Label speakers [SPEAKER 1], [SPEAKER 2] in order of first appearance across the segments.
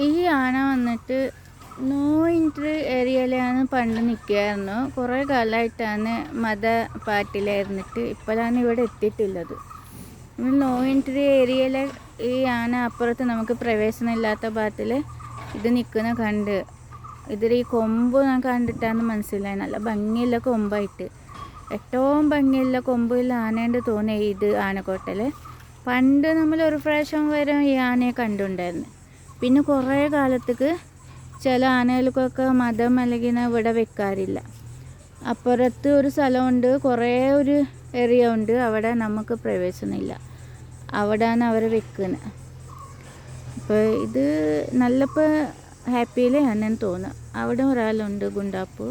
[SPEAKER 1] ഈ ആന വന്നിട്ട് നോ എൻട്രി ഏരിയയിലാണ് പണ്ട് നിൽക്കുകയായിരുന്നു. കുറേ കാലമായിട്ടാണ് മത പാട്ടിലായിരുന്നിട്ട് ഇപ്പോഴാണ് ഇവിടെ എത്തിയിട്ടുള്ളത്. നോ എൻട്രി ഏരിയയിലെ ഈ ആന അപ്പുറത്ത് നമുക്ക് പ്രവേശനം ഇല്ലാത്ത ഭാഗത്തിൽ ഇത് നിൽക്കുന്ന കണ്ട്. ഇതിൽ ഈ കൊമ്പ് ഞാൻ കണ്ടിട്ടാണ് മനസ്സിലായി നല്ല ഭംഗിയുള്ള കൊമ്പായിട്ട്. ഏറ്റവും ഭംഗിയുള്ള കൊമ്പുള്ള ആനേന്റെ തോന്നി ഇത് ആനക്കോട്ടൽ പണ്ട് നമ്മൾ ഒരു പ്രാവശ്യം വരെ ഈ ആനയെ കണ്ടുണ്ടായിരുന്നു പിന്നെ കുറേ കാലത്തേക്ക് ചില ആനകൾക്കൊക്കെ മതം അല്ലെങ്കിൽ ഇവിടെ വെക്കാറില്ല. അപ്പുറത്ത് ഒരു സ്ഥലമുണ്ട് കുറേ ഒരു ഏരിയ ഉണ്ട് അവിടെ നമുക്ക് പ്രവേശനമില്ല. അവിടെയാണ് അവർ വെക്കുന്നത് അപ്പോൾ ഇത് നല്ലപ്പോൾ ഹാപ്പിയിലാണെന്ന് തോന്നുന്നു അവിടെ ഒരാളുണ്ട് ഗുണ്ടാപ്പു.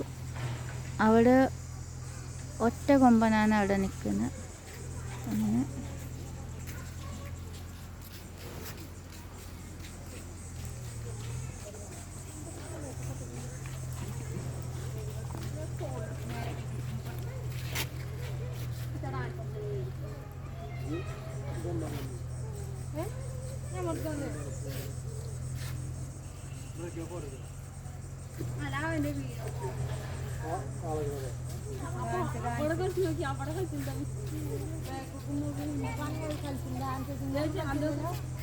[SPEAKER 1] അവിടെ ഒറ്റ കൊമ്പനാണ് അവിടെ നിൽക്കുന്നത് അങ്ങനെ
[SPEAKER 2] അവിടെ കളിച്ച് നോക്കി അവിടെ കളിച്ചിട്ടുണ്ടാവും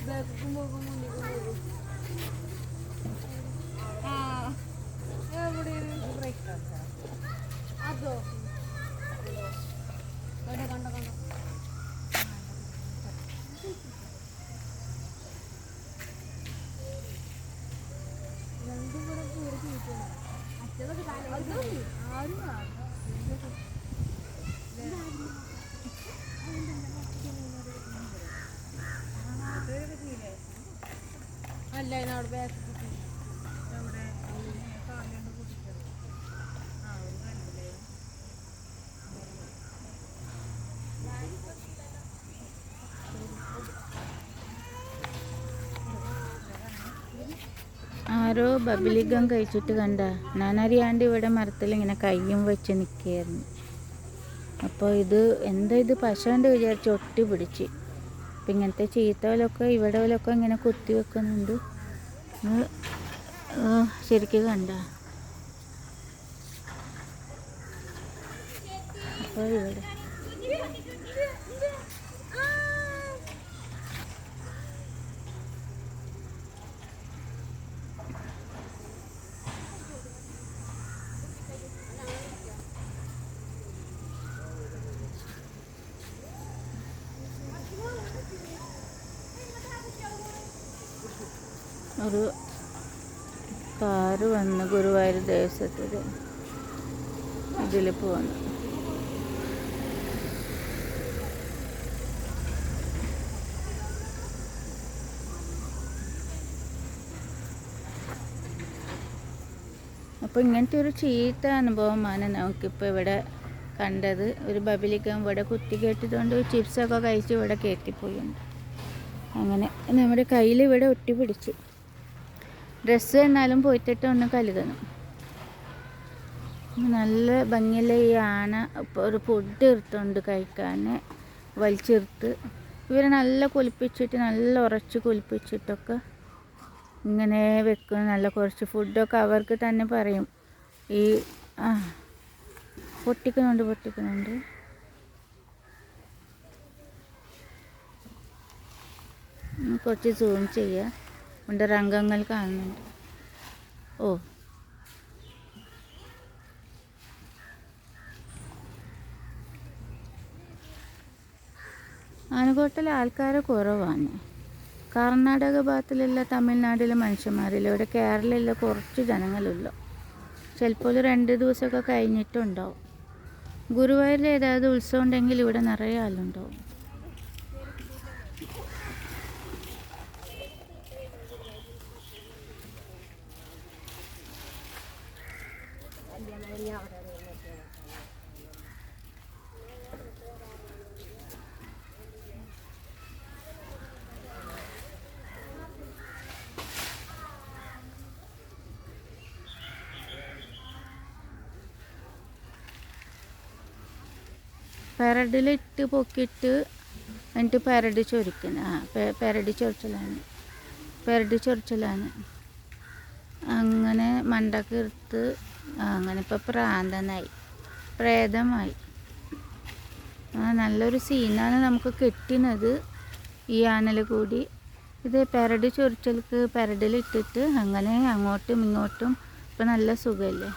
[SPEAKER 2] ബാക്കും പോകും മുന്നിൽ പോകും ആ എവിടെയാണ് അതോ കണ്ടോ കണ്ടോ കണ്ടോ രണ്ടും കൂടെ കൂടെ ചീറ്റാണ് മറ്റേതൊക്കെ ആരും
[SPEAKER 1] ആരോ ബബിലിഗം കഴിച്ചിട്ട് കണ്ട. ഞാനറിയാണ്ട് ഇവിടെ മരത്തിൽ ഇങ്ങനെ കയ്യും വെച്ച് നിൽക്കുകയായിരുന്നു അപ്പോൾ ഇത് എന്താ ഇത്? പശുവിന്റെ വിചാരിച്ച് ഒട്ടി പിടിച്ച്. അപ്പം ഇങ്ങനത്തെ ചീത്തവലൊക്കെ ഇവിടെ വലൊക്കെ ഇങ്ങനെ കുത്തി വെക്കുന്നുണ്ട്. ശരിക്കും കണ്ട. അപ്പോൾ ഇവിടെ. ഒരു കാറ് വന്ന് ഗുരുവായൂർ ദേവസ്വത്തിൽ ഇതിൽ പോന്നു. അപ്പോൾ ഇങ്ങനത്തെ ഒരു ചീത്ത അനുഭവമാണ് നമുക്കിപ്പോൾ ഇവിടെ കണ്ടത്. ഒരു ബബിലിക്കം ഇവിടെ കുത്തി കെട്ടിയതുകൊണ്ട് ചിപ്സൊക്കെ കഴിച്ച് ഇവിടെ കയറ്റിപ്പോയിട്ടുണ്ട് അങ്ങനെ നമ്മുടെ കയ്യിൽ ഇവിടെ ഒട്ടി പിടിച്ചു. ഡ്രസ്സ് എന്നാലും പോയിട്ടിട്ട് ഒന്ന് കലുകണം നല്ല ഭംഗിയുള്ള ഈ ആന ഇപ്പോൾ ഒരു ഫുഡ് ഇർത്തുണ്ട് കഴിക്കാൻ വലിച്ചെടുത്ത് ഇവരെ നല്ല കുലിപ്പിച്ചിട്ട് നല്ല ഉറച്ച് കുലിപ്പിച്ചിട്ടൊക്കെ ഇങ്ങനെ വെക്കും. നല്ല കുറച്ച് ഫുഡൊക്കെ അവർക്ക് തന്നെ പറയും. ഈ ആ പൊട്ടിക്കുന്നുണ്ട് പൊട്ടിക്കുന്നുണ്ട്. കുറച്ച് സൂം ചെയ്യുക ഉണ്ട് രംഗങ്ങൾ കാണുന്നുണ്ട്. ഓ. ആനക്കോട്ടിലെ ആൾക്കാരെ കുറവാണ്. കർണാടക ഭാഗത്തിലുള്ള തമിഴ്നാട്ടിലെ മനുഷ്യന്മാരില്ല ഇവിടെ കേരളയിലെ കുറച്ച് ജനങ്ങളുള്ളൂ. ചിലപ്പോൾ രണ്ട് ദിവസമൊക്കെ കഴിഞ്ഞിട്ടുണ്ടാവും. ഗുരുവായൂരിൽ ഏതായത് ഉത്സവം ഉണ്ടെങ്കിൽ ഇവിടെ നിറയെ ആളുണ്ടാവും. പെരടിലിട്ട് പൊക്കിയിട്ട് എന്നിട്ട് പെരടി ചൊരിക്കുന്ന ആ പെരടി ചൊറിച്ചലാണ് പെരടി ചൊറിച്ചലാണ് അങ്ങനെ മണ്ടക്ക് എടുത്ത് അങ്ങനെ ഇപ്പോൾ പ്രാന്തനായി. പ്രേതമായി. നല്ലൊരു സീനാണ് നമുക്ക് കിട്ടുന്നത് ഈ ആനൽ കൂടി. ഇത് പെരടി ചൊരിച്ചൽക്ക് പെരടിലിട്ടിട്ട് അങ്ങനെ അങ്ങോട്ടും ഇങ്ങോട്ടും ഇപ്പം നല്ല സുഖമല്ലേ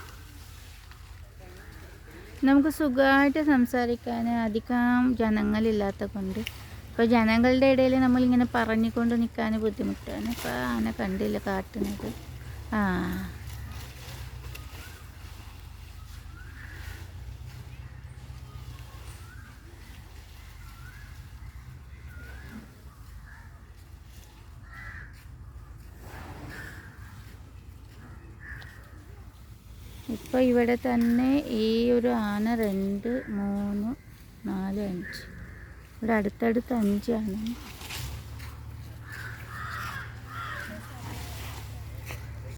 [SPEAKER 1] നമുക്ക് സുഖമായിട്ട് സംസാരിക്കാൻ അധികം ജനങ്ങളില്ലാത്ത കൊണ്ട് ഇപ്പോൾ ജനങ്ങളുടെ ഇടയിൽ നമ്മളിങ്ങനെ പറഞ്ഞുകൊണ്ട് നിൽക്കാൻ ബുദ്ധിമുട്ടാണ്. ഇപ്പോൾ ആന കണ്ടില്ല കാട്ടുന്നത്? ആ. ഇപ്പോൾ ഇവിടെ തന്നെ ഈ ഒരു ആന രണ്ട് മൂന്ന് നാല് അഞ്ച്. ഇവിടെ അടുത്തടുത്ത് അഞ്ചാണ്